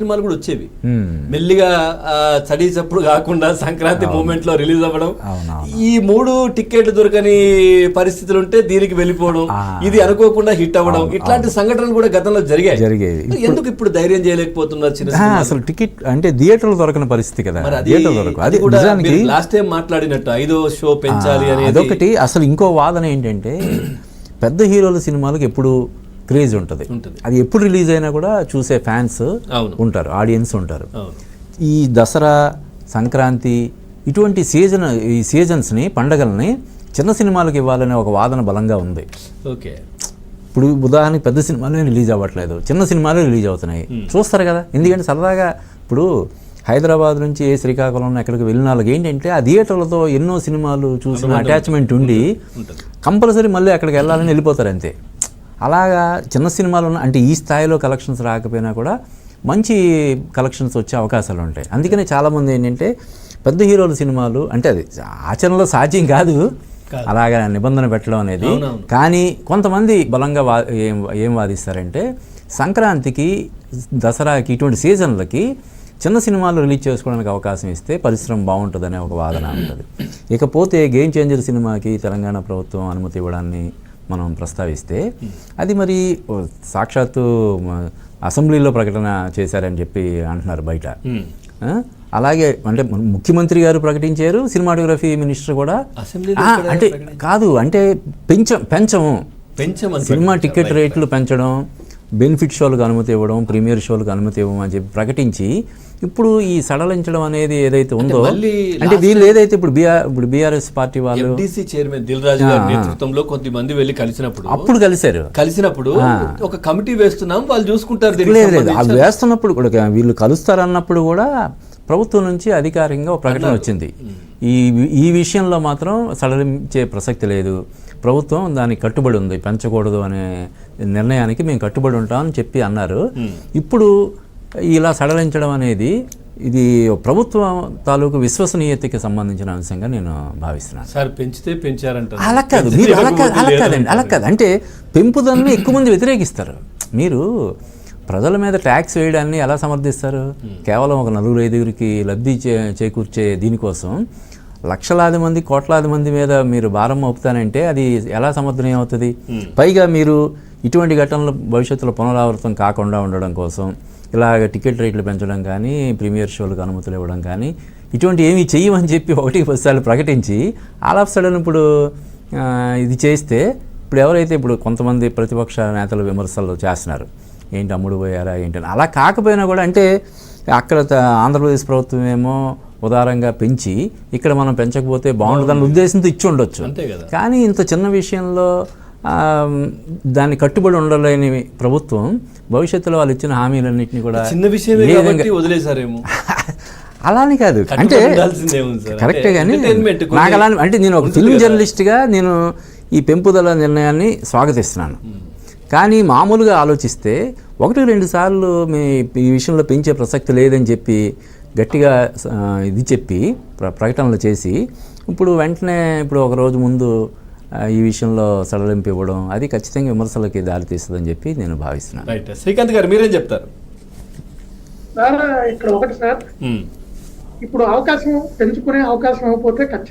సినిమాలు కూడా వచ్చేవి. మెల్లిగా స్టడీస్ అప్పుడు కాకుండా సంక్రాంతి మూమెంట్లో రిలీజ్ అవ్వడం. ఈ మూడు టికెట్లు దొరకని పరిస్థితులు ఉంటే దీనికి వెళ్ళిపోవడం. ఇది అనుకోకుండా హిట్ అవ్వడం ఇట్లాంటి సంఘటనలు కూడా గతంలో జరిగాయి జరిగేవి. మరి ఎందుకు ఇప్పుడు ధైర్యం చేయలేకపోతున్నారు చిన్న? అసలు టికెట్ అంటే థియేటర్లు దొరకని పరిస్థితి కదా థియేటర్ దొరకదు అది కూడా లాస్ట్ టైం మాట్లాడినట్టు ఐదో షో పెంచాలి అనేది అదొకటి అసలు ఇంకో వాదన ఏంటంటే పెద్ద హీరోల సినిమాలకు ఎప్పుడు క్రేజ్ ఉంటుంది. అది ఎప్పుడు రిలీజ్ అయినా కూడా చూసే ఫ్యాన్స్. ఉంటారు ఆడియన్స్ ఉంటారు. ఈ దసరా సంక్రాంతి ఇటువంటి సీజన్ ఈ సీజన్స్ని పండగల్ని చిన్న సినిమాలకు ఇవ్వాలనే ఒక వాదన బలంగా ఉంది. ఓకే. ఇప్పుడు ఉదాహరణకి పెద్ద సినిమాలే రిలీజ్ అవ్వట్లేదు. చిన్న సినిమాలు రిలీజ్ అవుతున్నాయి. చూస్తారు కదా. ఎందుకంటే సరదాగా ఇప్పుడు హైదరాబాద్ నుంచి ఏ శ్రీకాకుళం ఎక్కడికి వెళ్ళిన వాళ్ళకి ఏంటంటే ఆ థియేటర్లతో ఎన్నో సినిమాలు చూసిన అటాచ్మెంట్ ఉండి కంపల్సరీ మళ్ళీ అక్కడికి వెళ్ళాలని వెళ్ళిపోతారు అంతే. అలాగా చిన్న సినిమాలు అంటే ఈ స్థాయిలో కలెక్షన్స్ రాకపోయినా కూడా మంచి కలెక్షన్స్ వచ్చే అవకాశాలు ఉంటాయి అందుకనే చాలామంది ఏంటంటే పెద్ద హీరోల సినిమాలు అంటే అది ఆచరణలో సాధ్యం కాదు. అలాగా నిబంధన పెట్టడం అనేది. కానీ కొంతమంది బలంగా వా ఏం ఏం వాదిస్తారంటే సంక్రాంతికి దసరాకి ఇటువంటి సీజన్లకి చిన్న సినిమాలు రిలీజ్ చేసుకోవడానికి అవకాశం ఇస్తే పరిశ్రమ బాగుంటుందనే ఒక వాదన ఉంటుంది ఇకపోతే గేమ్ చేంజర్ సినిమాకి తెలంగాణ ప్రభుత్వం అనుమతి ఇవ్వడాన్ని మనం ప్రస్తావిస్తే అది మరి సాక్షాత్తు అసెంబ్లీలో ప్రకటన చేశారని చెప్పి అంటున్నారు బయట. ఆ? అలాగే అంటే ముఖ్యమంత్రి గారు ప్రకటించారు సినిమాటోగ్రఫీ మినిస్టర్ కూడా. అంటే కాదు అంటే పెంచం పెంచము. సినిమా టికెట్ రేట్లు పెంచడం బెనిఫిట్ షోలకు అనుమతి ఇవ్వడం ప్రీమియర్ షోలకు అనుమతి ఇవ్వమని చెప్పి ప్రకటించి ఇప్పుడు ఈ సడలించడం అనేది ఏదైతే ఉందో అంటే వీళ్ళు ఏదైతే ఇప్పుడు బీఆర్ ఇప్పుడు బీఆర్ఎస్ పార్టీ వాళ్ళు ఎఫ్డిసి చైర్మన్ దిల్ రాజు గారి నేతృత్వంలో కొద్దిమంది వెళ్ళి కలిసినప్పుడు అప్పుడు కలిశారు. కలిసినప్పుడు ఒక కమిటీ వేస్తున్నాం వాళ్ళు చూసుకుంటారు లేదు లేదు అది వేస్తున్నప్పుడు కూడా వీళ్ళు కలుస్తారన్నప్పుడు కూడా ప్రభుత్వం నుంచి అధికారికంగా ఒక ప్రకటన వచ్చింది. ఈ ఈ విషయంలో మాత్రం సడలించే ప్రసక్తి లేదు. ప్రభుత్వం దానికి కట్టుబడి ఉంది పెంచకూడదు అనే నిర్ణయానికి మేము కట్టుబడి ఉంటామని చెప్పి అన్నారు. ఇప్పుడు ఇలా సడలించడం అనేది ఇది ప్రభుత్వం తాలూకు విశ్వసనీయతకి సంబంధించిన అంశంగా నేను భావిస్తున్నాను. సార్ పెంచితే పెంచారంట అలా కాదు మీరు అలా కాదు అలా కాదండి అలా కాదు. అంటే పెంపుదలను ఎక్కువ మంది వ్యతిరేకిస్తారు. మీరు ప్రజల మీద ట్యాక్స్ వేయడాన్ని ఎలా సమర్థిస్తారు? కేవలం ఒక నలుగురు ఐదుగురికి లబ్ధి చే చేకూర్చే దీనికోసం లక్షలాది మంది కోట్లాది మంది మీద మీరు భారం మోపుతానంటే అది ఎలా సమర్థనీయం అవుతుంది? పైగా మీరు ఇటువంటి ఘటనలు భవిష్యత్తులో పునరావృతం కాకుండా ఉండడం కోసం ఇలాగ టికెట్ రేట్లు పెంచడం కానీ ప్రీమియర్ షోలకు అనుమతులు ఇవ్వడం కానీ ఇటువంటి ఏమీ చెయ్యమని చెప్పి ఒకటి పదిసార్లు ప్రకటించి ఆల్ ఆఫ్ సడన్ ఇప్పుడు ఇది చేస్తే ఇప్పుడు ఎవరైతే ఇప్పుడు కొంతమంది ప్రతిపక్ష నేతలు విమర్శలు చేస్తున్నారు ఏంటి అమ్ముడు పోయారా ఏంటని అలా కాకపోయినా కూడా అంటే అక్కడ ఆంధ్రప్రదేశ్ ప్రభుత్వం ఏమో ఉదారంగా పెంచి ఇక్కడ మనం పెంచకపోతే బాగుంటుందన్న ఉద్దేశంతో ఇచ్చి ఉండొచ్చు. కానీ ఇంత చిన్న విషయంలో దాన్ని కట్టుబడి ఉండలేని ప్రభుత్వం భవిష్యత్తులో వాళ్ళు ఇచ్చిన హామీలన్నింటినీ కూడా చిన్న కాబట్టి వదిలేసారేమో అలాని కాదు. అంటే. కరెక్టే కానీ నాకు అలా అంటే నేను ఒక ఫిల్మ్. జర్నలిస్ట్గా నేను ఈ పెంపుదల నిర్ణయాన్ని స్వాగతిస్తున్నాను. కానీ మామూలుగా ఆలోచిస్తే ఒకటి రెండు సార్లు మీ ఈ విషయంలో పెంచే ప్రసక్తి లేదని చెప్పి గట్టిగా ఇది చెప్పి ప్ర- ప్రకటనలు చేసి ఇప్పుడు వెంటనే ఇప్పుడు ఒక రోజు ముందు ఈ విషయంలో సడలింపు ఇవ్వడం అది ఖచ్చితంగా విమర్శలకి దారితీస్తుందని చెప్పి నేను భావిస్తున్నాను. రైట్ శ్రీకాంత్ గారు మీరేం చెప్తారు? సార్ ఇక్కడ ఒకటి సార్. ఇప్పుడు అవకాశం పెంచుకునే అవకాశం ఇవ్వకపోతే ఖచ్చితంగా